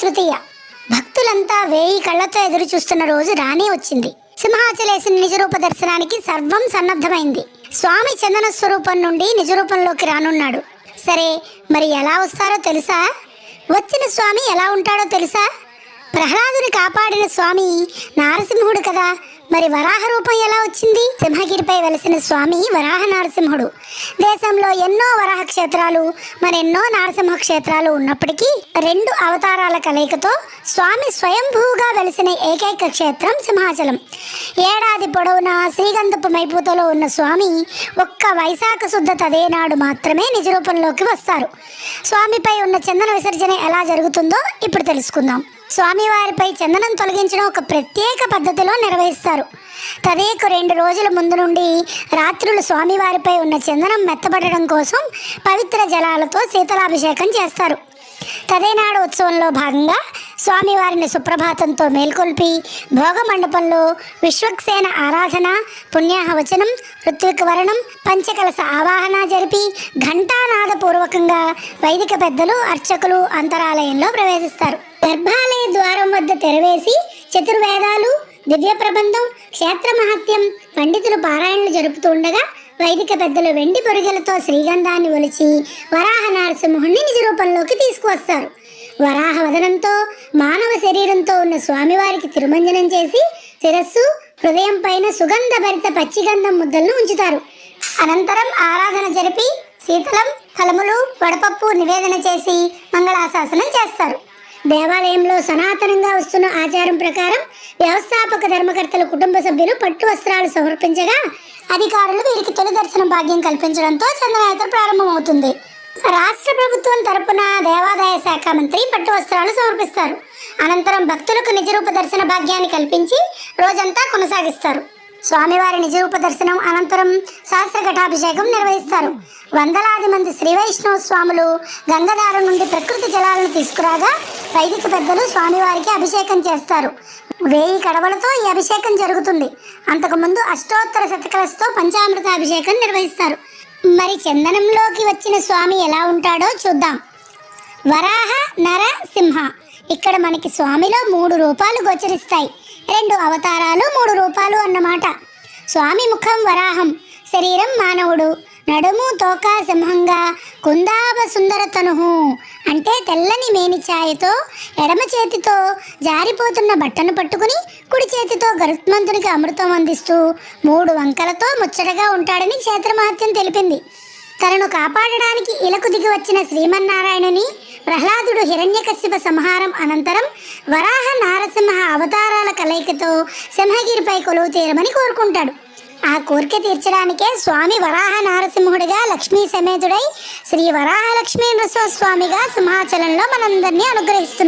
తృతీయ. భక్తులంతా వేయి కళ్ళతో ఎదురు చూస్తున్న రోజు రానే వచ్చింది. సింహాచలేసిన నిజరూప దర్శనానికి సర్వం సన్నద్ధమైంది. స్వామి చందన స్వరూపం నుండి నిజరూపంలోకి రానున్నాడు. సరే మరి ఎలా వస్తారో తెలుసా? వచ్చిన స్వామి ఎలా ఉంటాడో తెలుసా? ప్రహ్లాదుని కాపాడిన స్వామి నారసింహుడు కదా. మరి వరాహ రూపం ఎలా వచ్చింది? సింహగిరిపై వెలసిన స్వామి వరాహ నరసింహుడు. దేశంలో ఎన్నో వరాహ క్షేత్రాలు మరెన్నో నరసింహ క్షేత్రాలు ఉన్నప్పటికీ రెండు అవతారాల కలయికతో స్వామి స్వయంభూగా వెలిసిన ఏకైక క్షేత్రం సింహాచలం. ఏడాది పొడవునా శ్రీగంధపు మైపూతలో ఉన్న స్వామి ఒక్క వైశాఖ శుద్ధ తదేనాడు మాత్రమే నిజరూపంలోకి వస్తారు. స్వామిపై ఉన్న చందన విసర్జన ఎలా జరుగుతుందో ఇప్పుడు తెలుసుకుందాం. స్వామివారిపై చందనం తొలగించడం ఒక ప్రత్యేక పద్ధతిలో నిర్వహిస్తారు. తదేకు రెండు రోజుల ముందు నుండి రాత్రులు స్వామివారిపై ఉన్న చందనం మెత్తబడడం కోసం పవిత్ర జలాలతో శీతలాభిషేకం చేస్తారు. తదేనాడు ఉత్సవంలో భాగంగా స్వామివారిని సుప్రభాతంతో మేల్కొల్పి భోగ మండపంలో విశ్వక్సేన ఆరాధన పుణ్యాహవచనం ఋత్వికవరణం పంచకలస ఆవాహన జరిపి ఘంటానాదపూర్వకంగా వైదిక పెద్దలు అర్చకులు అంతరాలయంలో ప్రవేశిస్తారు. గర్భాలయ ద్వారం వద్ద తెరవేసి చతుర్వేదాలు దివ్య ప్రబంధం క్షేత్ర మహత్యం పండితులు పారాయణలు జరుపుతూ ఉండగా వైదిక పెద్దలు వెండి పొరిగెలతో శ్రీగంధాన్ని ఒలిచి వరాహ నరసింహుణ్ణి నిజ రూపంలోకి తీసుకువస్తారు. వరాహ వదనంతో మానవ శరీరంతో ఉన్న స్వామివారికి తిరుమంజనం చేసి శిరస్సు హృదయం పైన సుగంధ భరిత పచ్చిగంధం ముద్దలను ఉంచుతారు. అనంతరం ఆరాధన జరిపి శీతలం ఫలములు వడపప్పు నివేదన చేసి మంగళాశాసనం చేస్తారు. దేవాలయంలో సనాతనంగా వస్తున్న ఆచారం ప్రకారం వ్యవస్థాపక ధర్మకర్తల కుటుంబ సభ్యులు పట్టు వస్త్రాలు సమర్పించగా అధికారులు వీరికి తొలి దర్శన భాగ్యం కల్పించడంతో చంద్రయాత్ర ప్రారంభమవుతుంది. రాష్ట్ర ప్రభుత్వం తరపున దేవాదాయ శాఖ మంత్రి పట్టు వస్త్రాలు సమర్పిస్తారు. అనంతరం భక్తులకు నిజరూప దర్శన భాగ్యాన్ని కల్పించి రోజంతా కొనసాగిస్తారు. స్వామివారి నిజరూప దర్శనం అనంతరం శాస్త్ర ఘటాభిషేకం నిర్వహిస్తారు. వందలాది మంది శ్రీ వైష్ణవ స్వాములు గంగధార నుండి ప్రకృతి జలాలను తీసుకురాగా వైదిక పెద్దలు స్వామివారికి అభిషేకం చేస్తారు. వేయి కడవలతో ఈ అభిషేకం జరుగుతుంది. అంతకుముందు అష్టోత్తర శతకలతో పంచామృత అభిషేకం నిర్వహిస్తారు. మరి చందనంలోకి వచ్చిన స్వామి ఎలా ఉంటాడో చూద్దాం. వరాహ నర సింహ. ఇక్కడ మనకి స్వామిలో మూడు రూపాలు గోచరిస్తాయి. రెండు అవతారాలు మూడు రూపాలు అన్నమాట. స్వామి ముఖం వరాహం. శరీరం మానవుడు. నడుము తోక సింహంగా కుందాభ సుందర తనుహు అంటే తెల్లని మేనిఛాయతో ఎడమ చేతితో జారిపోతున్న బట్టను పట్టుకుని కుడి చేతితో గరుత్మంతునికి అమృతం అందిస్తూ మూడు వంకలతో ముచ్చటగా ఉంటాడని క్షేత్రమహత్యం తెలిపింది. తనను కాపాడడానికి ఇలకు దిగి వచ్చిన శ్రీమన్నారాయణుని ప్రహ్లాదుడు హిరణ్యకశ్యప సంహారం అనంతరం వరాహ నారసింహ అవతారాల కలయికతో సింహగిరిపై కొలువు తీరమని కోరుకుంటాడు. ఆ కోరిక తీర్చడానికే స్వామి వరాహ నారసింహుడిగా లక్ష్మీ సమేతుడై శ్రీ వరాహ లక్ష్మీ సింహాచలంలో మనందరినీ అనుగ్రహిస్తున్నాడు